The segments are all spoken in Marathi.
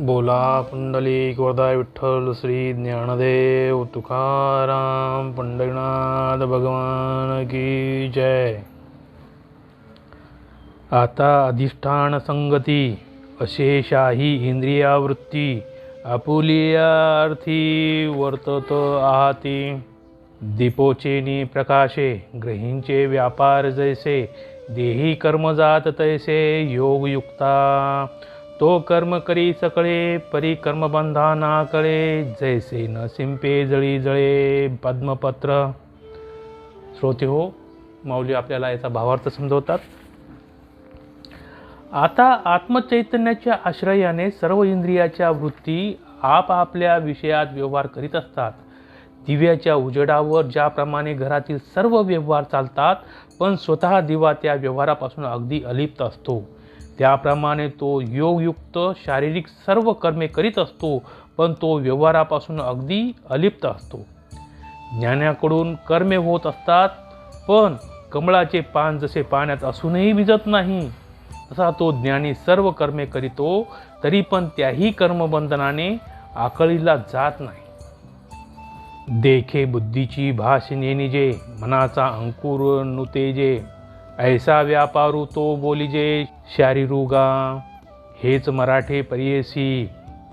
बोला पुंडलिक वरदाय विठ्ठल श्री ज्ञानदेव तुकाराम पंढरीनाथ भगवान की जय. आता अधिष्ठान संगती अशेषाही इंद्रियावृत्ती आपुलियार्थी वर्तत आहाती. दीपोचेनी प्रकाशे ग्रहींचे व्यापार जैसे देही कर्म जात तैसे योगयुक्ता तो कर्म करी सकळे परी कर्मबंधा कळे जैसे न सिंपे जळी जळे पद्मपत्र. श्रोते हो माऊली आपल्याला याचा भावार्थ समजवतात. आता आत्मचैतन्याच्या आश्रयाने सर्व इंद्रियाच्या वृत्ती आपापल्या विषयात व्यवहार करीत असतात. दिव्याच्या उजेडावर ज्याप्रमाणे घरातील सर्व व्यवहार चालतात पण स्वतः दिवा त्या व्यवहारापासून अगदी अलिप्त असतो. त्याप्रमाणे तो योगयुक्त शारीरिक सर्व कर्मे करीत असतो पण तो व्यवहारापासून अगदी अलिप्त असतो. ज्ञानाकडून कर्मे होत असतात पण कमळाचे पान जसे पाण्यात असूनही भिजत नाही तसा तो ज्ञानी सर्व कर्मे करीतो तरी पण त्याही कर्मबंधनाने आकळीला जात नाही. देखे बुद्धीची भाषणे निजे मनाचा अंकुर नुतेजे ऐसा व्यापारू तो बोलिजे शारीरुगा हेच मराठे परियेसी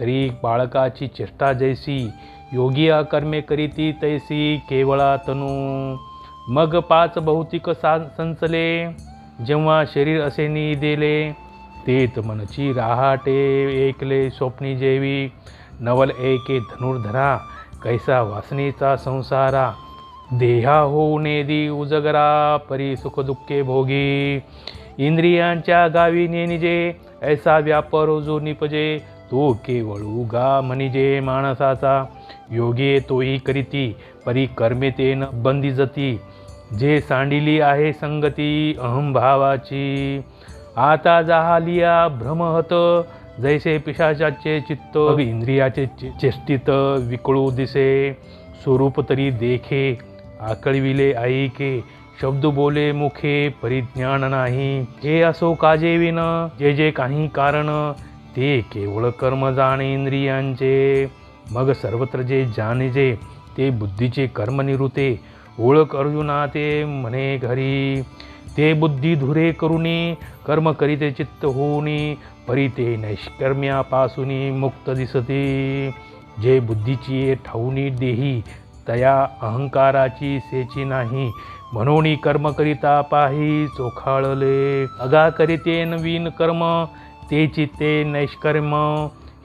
तरी बाळकाची चेष्टा जैसी योगी कर्मे करीती तैसी केवळा तनू. मग पाच भौतिक सा संचले जेव्हा शरीर असे नी देले तेत मनची राहाटे एकले स्वप्नी जेवी. नवल एके धनुर्धरा कैसा वासनेचा संसारा देहा होऊ नेदी उजगरा परी सुख दुःखे भोगी. इंद्रियांच्या गावी नेनिजे ऐसा व्यापार जो निपजे. तो केवळ उगा मनिजे माणसाचा. योगे तोही करीती परी कर्मे तेन बंदी जती. जे सांडिली आहे संगती अहंभावाची आता जाहालिया भ्रमहत जैसे पिशाचाचे चित्त इंद्रियाचे चेष्टित विकळू दिसे. स्वरूप तरी देखे आकळविले ऐके शब्द बोले मुखे परिज्ञान नाही. हे असो काजे विन जे जे काही कारण ते केवळ कर्म जाणे इंद्रियांचे. मग सर्वत्र जे जाणीजे ते बुद्धीचे कर्म निरुते. ओळख अर्जुना ते म्हणे घरी. ते बुद्धी धुरे करुनी कर्म करीते चित्त होऊनी. परी ते नैष्कर्म्यापासून मुक्त दिसते. जे बुद्धीची ठाऊनी देही तया अहंकाराची सेची नाही. म्हणून कर्म करिता पाही चोखाळले. अगा करीते नवीन कर्म ते चित्ते नैष्कर्म.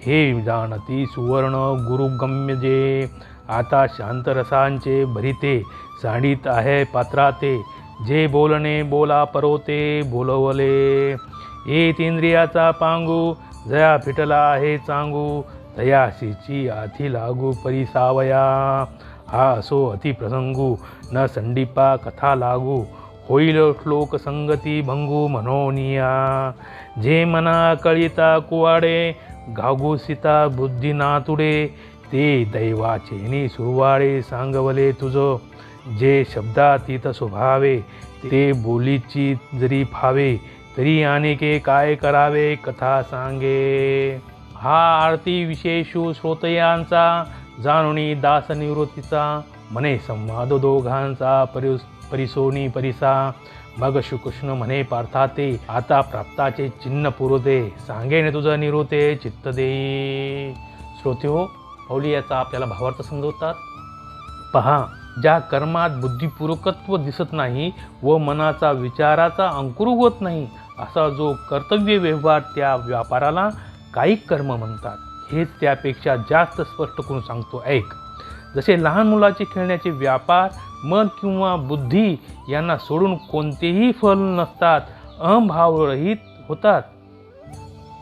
हे जाणती सुवर्ण गुरुगम्य जे आता शांत रसांचे भरिते सांडित आहे पात्राते. जे बोलणे बोला परोते बोलवले. येत इंद्रियाचा पांगू जया फिटला आहे चांगू. तयाशीची आधी लागू परिसावया हा असो अतिप्रसंगू न संडीपा कथा लागू होईल श्लोक संगती भंगू मनोनिया। जे मना कळिता कुवाडे घागू सीता बुद्धी नातुडे ते दैवाचेनी सुरवाळे सांगवले तुझं। जे शब्दातीत स्वभावे ते बोलीची जरी फावे तरी अनेके काय करावे कथा सांगे। हा आरती विशेषू श्रोतयांचा जाणुनी दास निवृत्तीचा मने संवाद दोघांचा परि परिसोनी परिसा. मग श्रीकृष्ण म्हणे पार्थाते आता प्राप्ताचे चिन्ह पुरते. सांगेने तुझं निरोते चित्त देई. श्रोते हो पाऊली याचा आपल्याला भावार्थ समजवतात. पहा ज्या कर्मात बुद्धिपूर्वकत्व दिसत नाही व मनाचा विचाराचा अंकुर होत नाही असा जो कर्तव्य व्यवहार त्या व्यापाराला काही कर्म म्हणतात. हेच त्यापेक्षा जास्त स्पष्ट करून सांगतो. ऐक जसे लहान मुलाचे खेळण्याचे व्यापार मन किंवा बुद्धी यांना सोडून कोणतेही फल नसतात अहमभावरहित होतात.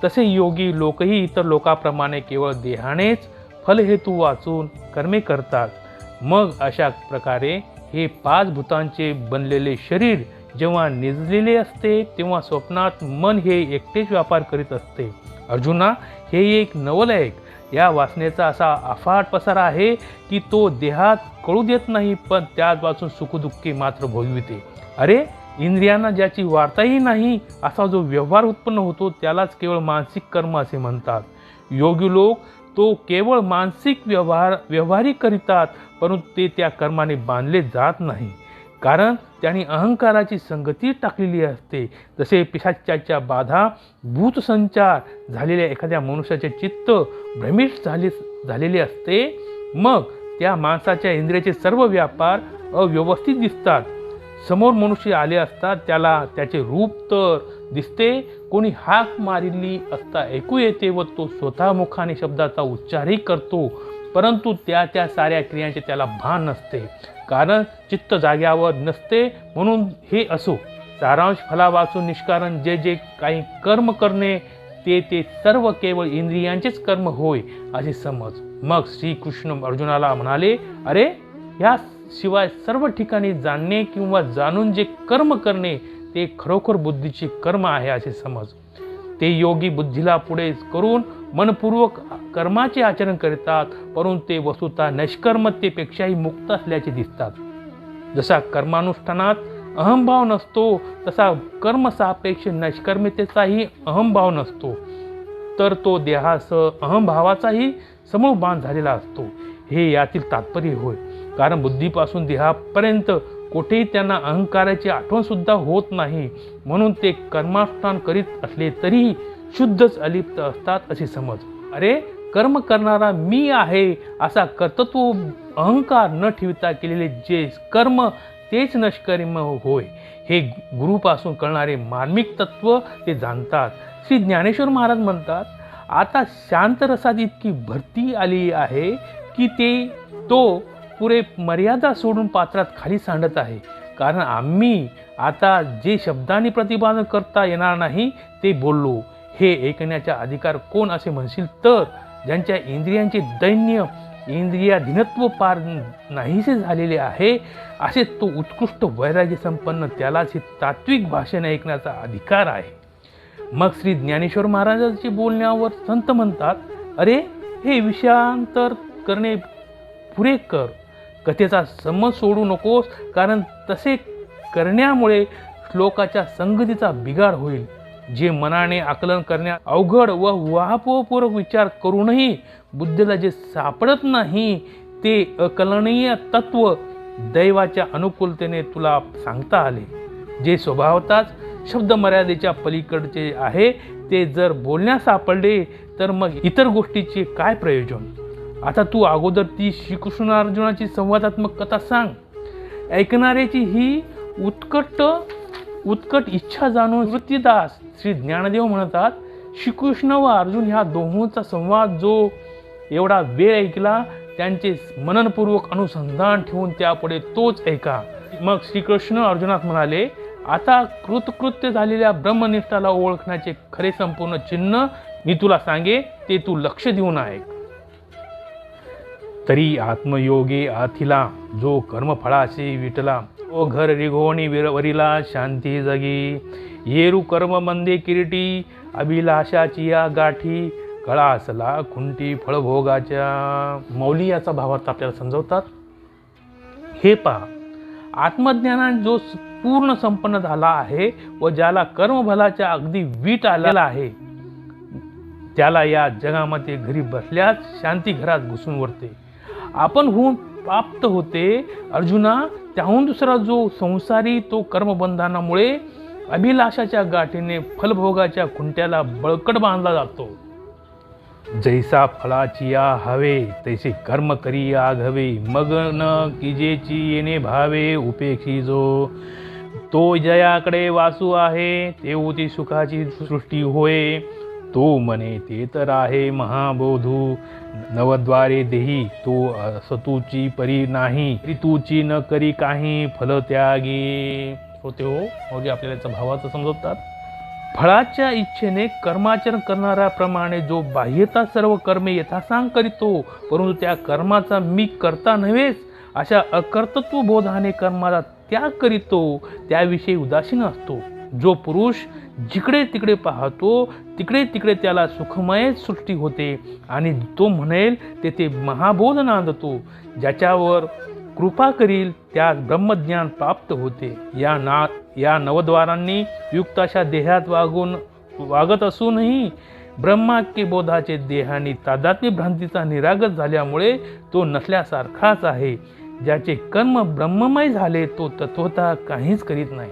तसे योगी लोकही इतर लोकांप्रमाणे केवळ देहानेच फलहेतू वाचून कर्मे करतात. मग अशा प्रकारे हे पाच भूतांचे बनलेले शरीर जेव्हा निजलेले असते तेव्हा स्वप्नात मन हे एकटेच व्यापार करीत असते. अर्जुना हे एक नवलयक या वासनेचा असा अफाट पसारा आहे की तो देहात कळू देत नाही पण त्यात वाचून सुखदुःखी मात्र भोगविते. अरे इंद्रियांना ज्याची वार्ताही नाही असा जो व्यवहार उत्पन्न होतो त्यालाच केवळ मानसिक कर्म असे म्हणतात. योगी लोक तो केवळ मानसिक व्यवहार व्यवहारिक करीतात परंतु ते त्या कर्माने बांधले जात नाही. कारण त्याने अहंकाराची संगती टाकलेली असते. जसे पिशाच्याच्या बाधा भूतसंचार झालेल्या एखाद्या मनुष्याचे चित्त भ्रमित झाले झालेले असते मग त्या माणसाच्या इंद्रियाचे सर्व व्यापार अव्यवस्थित दिसतात. समोर मनुष्य आले असतात त्याला त्याचे रूप तर दिसते कोणी हाक मारिली असता ऐकू येते व तो स्वतः मुखाने शब्दाचा उच्चारही करतो. परंतु त्या त्या साऱ्या क्रियांचे त्याला भान नसते. कारण चित्त जाग्यावर नसते म्हणून हे असो. सारांश फलावाचून निष्कारण जे जे काही कर्म करणे ते ते सर्व केवळ इंद्रियांचेच कर्म होय असे समज. मग श्रीकृष्ण अर्जुनाला म्हणाले अरे ह्या शिवाय सर्व ठिकाणी जाणणे किंवा जाणून जे कर्म करणे ते खरोखर बुद्धीचे कर्म आहे असे समज. ते योगी बुद्धीला पुढे करून मनपूर्वक कर्माचे आचरण करतात परंतु ते वस्तुता नैष्कर्मतेपेक्षाही मुक्त असल्याचे दिसतात. जसा कर्मानुष्ठानात अहंभाव नसतो तसा कर्मसापेक्ष नैष्कर्मतेचाही अहंभाव नसतो. तर तो देहासह अहमभावाचाही समूळ बांध झालेला असतो. हे यातील तात्पर्य होय. कारण बुद्धीपासून देहापर्यंत कुठेही त्यांना अहंकाराची आठवणसुद्धा होत नाही. म्हणून ते कर्मानुष्ठान करीत असले तरीही शुद्धच अलिप्त असतात असे समज. अरे कर्म करणारा मी आहे असा कर्तत्व अहंकार न ठेवता केलेले जे कर्म तेच नष्कर्म होय. हे गुरुपासून कळणारे मार्मिक तत्व ते जाणतात. श्री ज्ञानेश्वर महाराज म्हणतात आता शांत रसात इतकी भरती आली आहे की ते तो पुरे मर्यादा सोडून पात्रात खाली सांडत आहे. कारण आम्ही आता जे शब्दांनी प्रतिपादन करता येणार नाही ते बोललो. हे ऐकण्याचा अधिकार कोण असे म्हणशील? तर ज्यांच्या इंद्रियांचे दैन्य इंद्रियाधीनत्व पार नाहीसे झालेले आहे असे तो उत्कृष्ट वैराग्य संपन्न त्यालाच हे तात्विक भाषण ऐकण्याचा अधिकार आहे. मग श्री ज्ञानेश्वर महाराजांची बोलण्यावर संत म्हणतात अरे हे विषयांतर करणे पुरे कर. कथेचा समज सोडू नकोस कारण तसे करण्यामुळे श्लोकाच्या संगतीचा बिघाड होईल. जे मनाने आकलन करण्या अवघड व वाहपूर्वक विचार करूनही बुद्धीला जे सापडत नाही ते अकलनीय तत्व दैवाच्या अनुकूलतेने तुला सांगता आले. जे स्वभावताच शब्द मर्यादेच्या पलीकडचे आहे ते जर बोलण्यास सापडले तर मग इतर गोष्टीचे काय प्रयोजन? आता तू अगोदर ती श्रीकृष्ण अर्जुनाची संवादात्मक कथा सांग. ऐकणाऱ्याची ही उत्कट उत्कट इच्छा जाणून वृत्तीदास श्री ज्ञानदेव म्हणतात श्रीकृष्ण व अर्जुन ह्या दोहोंचा संवाद जो एवढा वेळ ऐकला त्यांचे मननपूर्वक अनुसंधान ठेवून त्यापुढे तोच ऐका. मग श्रीकृष्ण अर्जुनात म्हणाले आता कृतकृत्य झालेल्या ब्रह्मनिष्ठाला ओळखण्याचे खरे संपूर्ण चिन्ह मी तुला सांगे ते तू लक्ष देऊन ऐक. तरी आत्मयोगे आथिला जो कर्मफळाशी विटला ओ घर रिघोणी वरिला शांती जगी. येरू कर्म मंदे किरीटी अभिलाषाची या गाठी. कळा असला खुंटी फळभोगाच्या. मौली याचा भावार्थ आपल्याला समजवतात. हे पहा आत्मज्ञानाने जो पूर्ण संपन्न झाला आहे व ज्याला कर्मभलाच्या अगदी वीट आलेला आहे त्याला या जगामध्ये घरी बसल्यास शांती घरात घुसून वरते. आपण होऊन प्राप्त होते. अर्जुना त्याहून दुसरा जो संसारी तो कर्मबंधनामुळे अभिलाषाच्या गाठीने फलभोगाच्या खुंट्याला बळकट बांधला जातो. जैसा फळाची या हवे तैसे कर्म करी आघवे. मग न किजेची येणे भावे उपेक्षी जो. तो जयाकडे वासू आहे तेवती सुखाची सृष्टी होय. तो म्हणे ते तर आहे महाबोधू. नवद्वारे देही तो सतूची परी नाही. ऋतूची न करी काही फल त्यागी होते हो म्हणजे आपल्याला याचा भावाचं समजवतात फळाच्या इच्छेने कर्माचरण करणाऱ्याप्रमाणे जो बाह्यता सर्व कर्मे यथासांग करीतो परंतु त्या कर्माचा मी करता नव्हेच अशा अकर्तत्व बोधाने कर्माला त्याग करीतो त्याविषयी उदासीन असतो. जो पुरुष जिकडे तिकडे पाहतो तिकडे तिकडे त्याला सुखमय सृष्टी होते. आणि तो म्हणेल तेथे महाबोध नांदतो ज्याच्यावर कृपा करील त्यास ब्रह्मज्ञान प्राप्त होते. या ना या नवद्वारांनी युक्त अशा देहात वागून वागत असूनही ब्रह्माक्यबोधाचे देहाने तादात्म्य भ्रांतीचा निरागत झाल्यामुळे तो नसल्यासारखाच आहे. ज्याचे कर्म ब्रह्ममय झाले तो तत्वता काहीच करीत नाही.